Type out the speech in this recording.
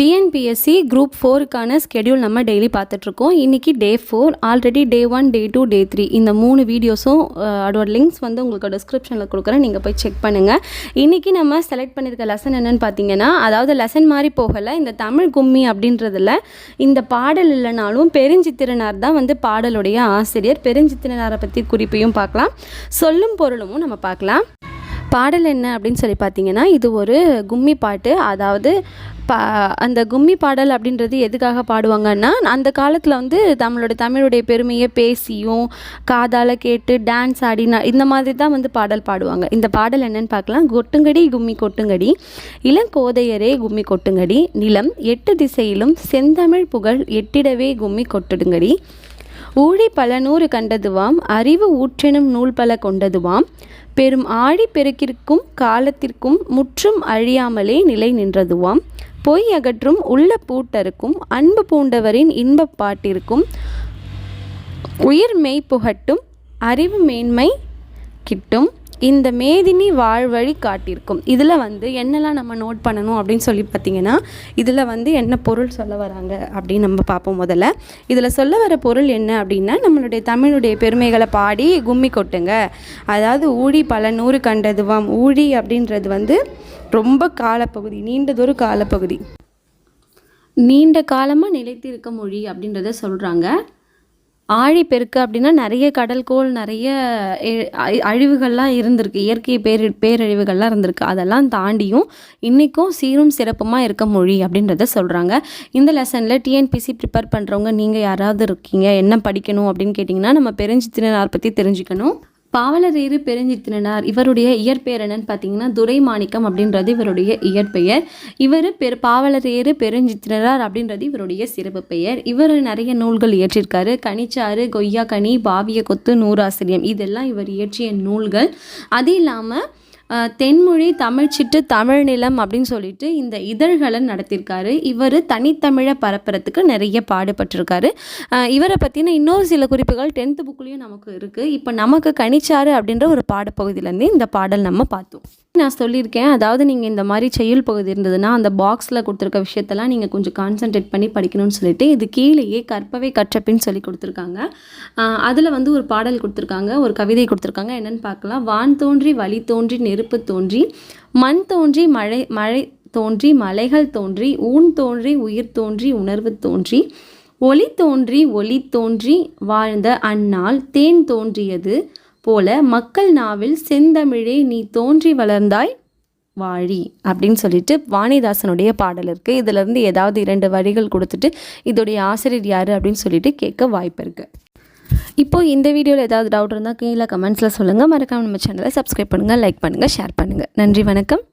TNPSC group ஃபோருக்கான schedule நம்ம daily பார்த்துட்ருக்கோம். இன்றைக்கி day four already day one day two day three இந்த மூணு வீடியோஸும் அதோட லிங்க்ஸ் வந்து உங்களுக்கு டிஸ்கிரிப்ஷனில் கொடுக்குறேன். நீங்கள் போய் செக் பண்ணுங்கள் இன்றைக்கி நம்ம செலக்ட் பண்ணியிருக்க லெசன் என்னென்னு பார்த்தீங்கன்னா அதாவது லெசன் மாதிரி போகலை. இந்த தமிழ் கும்மி அப்படின்றதுல இந்த பாடல் இல்லைனாலும் பெருஞ்சித்திரனார் தான் வந்து பாடலுடைய ஆசிரியர். பெருஞ்சித்திரனாரை பற்றி குறிப்பையும் பார்க்கலாம். சொல்லும் பொருளும் நம்ம பார்க்கலாம். பாடல் என்ன அப்படின்னு சொல்லி பார்த்தீங்கன்னா இது ஒரு கும்மி பாட்டு. அதாவது பா அந்த கும்மி பாடல் அப்படின்றது எதுக்காக பாடுவாங்கன்னா அந்த காலத்தில் வந்து நம்மளோட தமிழுடைய பெருமையை பேசியும் காதால் கேட்டு டான்ஸ் ஆடினா இந்த மாதிரி தான் வந்து பாடல் பாடுவாங்க. இந்த பாடல் என்னன்னு பார்க்கலாம். கொட்டுங்கடி கும்மி கொட்டுங்கடி. இளங்கோதையரே கும்மி கொட்டுங்கடி. நிலம் எட்டு திசையிலும் செந்தமிழ் புகழ் எட்டிடவே கும்மி கொட்டுடுங்கடி. ஊழி பல நூறு கண்டதுவாம் அறிவு ஊற்றெனும் நூல் பல கொண்டதுவாம். பெரும் ஆழி பெருக்கிற்கும் காலத்திற்கும் முற்றும் அழியாமலே நிலை நின்றதுவாம். பொய் அகற்றும் உள்ள பூட்டருக்கும் அன்பு பூண்டவரின் இன்பப் பாட்டிற்கும் உயிர் மெய் புகட்டும் அறிவு மேன்மை கிட்டும் இந்த மேதினி வாழ்வழி காட்டியிருக்கும். இதில் வந்து என்னெல்லாம் நம்ம நோட் பண்ணணும் அப்படின்னு சொல்லி பார்த்தீங்கன்னா இதில் வந்து என்ன பொருள் சொல்ல வராங்க அப்படின்னு நம்ம பார்ப்போம் முதல்ல. இதில் சொல்ல வர பொருள் என்ன அப்படின்னா நம்மளுடைய தமிழுடைய பெருமைகளை பாடி கும்மி கொட்டுங்க. அதாவது ஊழி பல நூறு கண்டதுவாம் ஊழி அப்படின்றது வந்து ரொம்ப காலப்பகுதி நீண்டதொரு காலப்பகுதி. நீண்ட காலமாக நிலைத்திருக்க மொழி அப்படின்றத சொல்கிறாங்க ஆழிப்பெருக்கு அப்படின்னா நிறைய கடல்கோள் நிறைய அழிவுகள்லாம் இருந்திருக்கு. இயற்கை பேர் பேரழிவுகள்லாம் இருந்திருக்கு. அதெல்லாம் தாண்டியும் இன்றைக்கும் சீரும் சிறப்புமாக இருக்க மொழி அப்படின்றத சொல்கிறாங்க இந்த லெசனில் டிஎன்பிசி ப்ரிப்பேர் பண்ணுறவங்க நீங்கள் யாராவது இருக்கீங்க? என்ன படிக்கணும் அப்படின்னு கேட்டிங்கன்னா நம்ம பெருஞ்சித்தினார் பற்றி தெரிஞ்சுக்கணும். பாவலரேறு பெருஞ்சித்திரனார். இவருடைய இயற்பெயர் என்னன்னு பார்த்தீங்கன்னா துரைமாணிக்கம் அப்படின்றது இவருடைய இயற்பெயர். இவர் பெரு பாவலரேறு பெருஞ்சித்திரனார் அப்படின்றது இவருடைய சிறப்பு பெயர். இவர் நிறைய நூல்கள் இயற்றியிருக்காரு கனிச்சாறு கொய்யா கனி பாவிய கொத்து நூறாசிரியம். இதெல்லாம் இவர் இயற்றிய நூல்கள். அது இல்லாமல் தென்மொழி தமிழ்ச்சிட்டு தமிழ் நிலம் அப்படின்னு சொல்லிட்டு இந்த இதழ்களை நடத்தியிருக்காரு. இவர் தனித்தமிழை பரப்புறதுக்கு நிறைய பாடுபட்டிருக்காரு. இவரை பற்றின இன்னொரு சில குறிப்புகள் டென்த்து புக்லேயும் நமக்கு இருக்குது இப்போ நமக்கு கனிச்சாறு அப்படின்ற ஒரு பாடப்பகுதியிலேருந்து இந்த பாடல் நம்ம பார்த்தோம். நான் சொல்லியிருக்கேன். அதாவது நீங்கள் இந்த மாதிரி செயல் பகுதி இருந்ததுன்னா அந்த பாக்ஸில் கொடுத்துருக்க விஷயத்தெல்லாம் நீங்கள் கொஞ்சம் கான்சென்ட்ரேட் பண்ணி படிக்கணும்னு சொல்லிட்டு இது கீழேயே கற்பவை கற்றப்பின்னு சொல்லி கொடுத்துருக்காங்க. அதில் வந்து ஒரு பாடல் கொடுத்துருக்காங்க ஒரு கவிதை கொடுத்துருக்காங்க. என்னென்னு பார்க்கலாம். வான் தோன்றி வழி தோன்றி நெருப்பு தோன்றி மண் தோன்றி மழை மழை தோன்றி மலைகள் தோன்றி ஊன் தோன்றி உயிர் தோன்றி உணர்வு தோன்றி ஒளி தோன்றி ஒளி தோன்றி வாழ்ந்த அந்நாள் தேன் தோன்றியது போல மக்கள் நாவில் செந்தமிழே நீ தோன்றி வளர்ந்தாய் வாழி அப்படின்னு சொல்லிட்டு வாணிதாசனுடைய பாடல் இருக்குது இதிலிருந்து ஏதாவது இரண்டு வரிகள் கொடுத்துட்டு இதோடைய ஆசிரியர் யார் அப்படின்னு சொல்லிட்டு கேட்க வாய்ப்பு இருக்குது இப்போது இந்த வீடியோவில் ஏதாவது டவுட் இருந்தால் கீழே கமெண்ட்ஸில் சொல்லுங்கள் மறக்காம நம்ம சேனலை சப்ஸ்கிரைப் பண்ணுங்கள் லைக் பண்ணுங்கள் ஷேர் பண்ணுங்கள் நன்றி வணக்கம்.